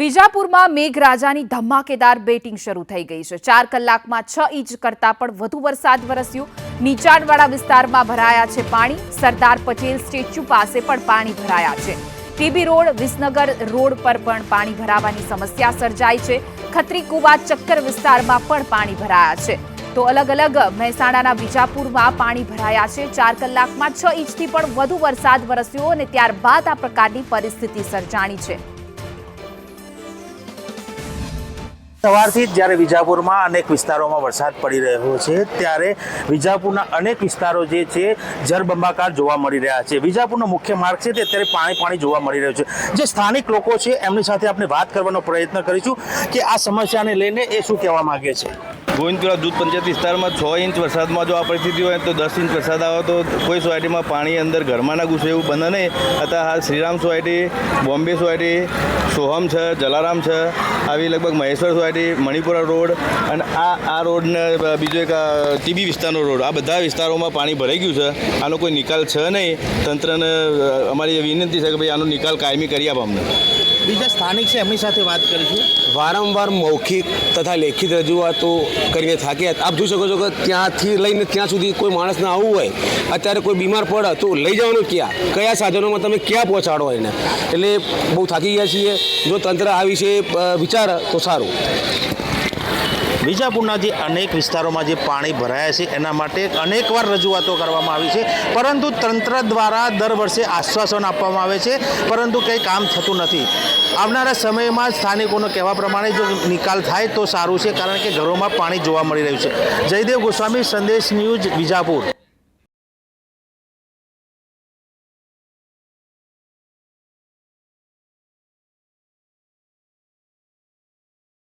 વિજાપુરમાં મેઘરાજાની ધમાકેદાર બેટિંગ શરૂ થઈ ગઈ છે. ચાર કલાકમાં છ ઇંચ કરતાં પણ વધુ વરસાદ વરસ્યો. નીચાણવાળા વિસ્તારમાં ભરાયા છે પાણી. સરદાર પટેલ સ્ટેચ્યુ પાસે પણ પાણી ભરાયા છે. ટીબી રોડ, વિસનગર રોડ પર પણ પાણી ભરાવાની સમસ્યા સર્જાઈ છે. ખત્રી કુવા ચક્કર વિસ્તારમાં પણ પાણી ભરાયા છે. તો અલગ અલગ મહેસાણાના વિજાપુરમાં પાણી ભરાયા છે. ચાર કલાકમાં છ ઇંચથી પણ વધુ વરસાદ વરસ્યો અને ત્યારબાદ આ પ્રકારની પરિસ્થિતિ સર્જાણી છે. સવારથી જ જ્યારે વિજાપુરમાં અનેક વિસ્તારોમાં વરસાદ પડી રહ્યો છે, ત્યારે વિજાપુરના અનેક વિસ્તારો જે છે, જળબંબાકાર જોવા મળી રહ્યા છે. વિજાપુરનો મુખ્ય માર્ગ છે તે અત્યારે પાણી પાણી જોવા મળી રહ્યો છે. જે સ્થાનિક લોકો છે, એમની સાથે આપણે વાત કરવાનો પ્રયત્ન કરીશું કે આ સમસ્યાને લઈને એ શું કહેવા માગે છે? ગોવિંદપુરા દૂધ પંચાયત વિસ્તારમાં છ ઇંચ વરસાદમાં જો આ પરિસ્થિતિ હોય તો દસ ઇંચ વરસાદ આવે તો કોઈ સોસાયટીમાં પાણી અંદર ઘરમાં ના ઘૂસે એવું બને નહીં. અત્યારે હાલ શ્રીરામ સોસાયટી, બોમ્બે સોસાયટી, સોહમ છે, જલારામ છે, આવી લગભગ મહેશ્વર સોસાયટી, મણિપુરા રોડ અને આ આ રોડને બીજો એક ટીબી વિસ્તારનો રોડ. આ બધા વિસ્તારોમાં પાણી ભરાઈ ગયું છે. આનો કોઈ નિકાલ છે નહીં. તંત્રને અમારી વિનંતી છે કે ભાઈ આનો નિકાલ કાયમી કરી આપ અમને. બીજા સ્થાનિક છે, એમની સાથે વાત કરીશું. વારંવાર મૌખિક તથા લેખિત રજૂઆતો કરીને થાકી આપ જોઈ શકો છો કે ત્યાંથી લઈને ત્યાં સુધી કોઈ માણસને આવવું હોય, અત્યારે કોઈ બીમાર પડે તો લઈ જવાનું ક્યાં? કયા સાધનોમાં તમે ક્યાં પહોંચાડો એને? એટલે બહુ થાકી ગયા છીએ. જો તંત્ર આ વિશે વિચાર તો સારું. વિજાપુરના જે અનેક વિસ્તારોમાં જે પાણી ભરાયા છે, એના માટે અનેકવાર રજૂઆતો કરવામાં આવી છે. પરંતુ તંત્ર દ્વારા દર વર્ષે આશ્વાસન આપવામાં આવે છે, પરંતુ કંઈ કામ થતું નથી. આવનારા સમયમાં સ્થાનિકોનો કહેવા પ્રમાણે જો નિકાલ થાય તો સારું છે, કારણ કે ઘરોમાં પાણી જોવા મળી રહ્યું છે. જયદેવ ગોસ્વામી, સંદેશ ન્યૂઝ વિજાપુર.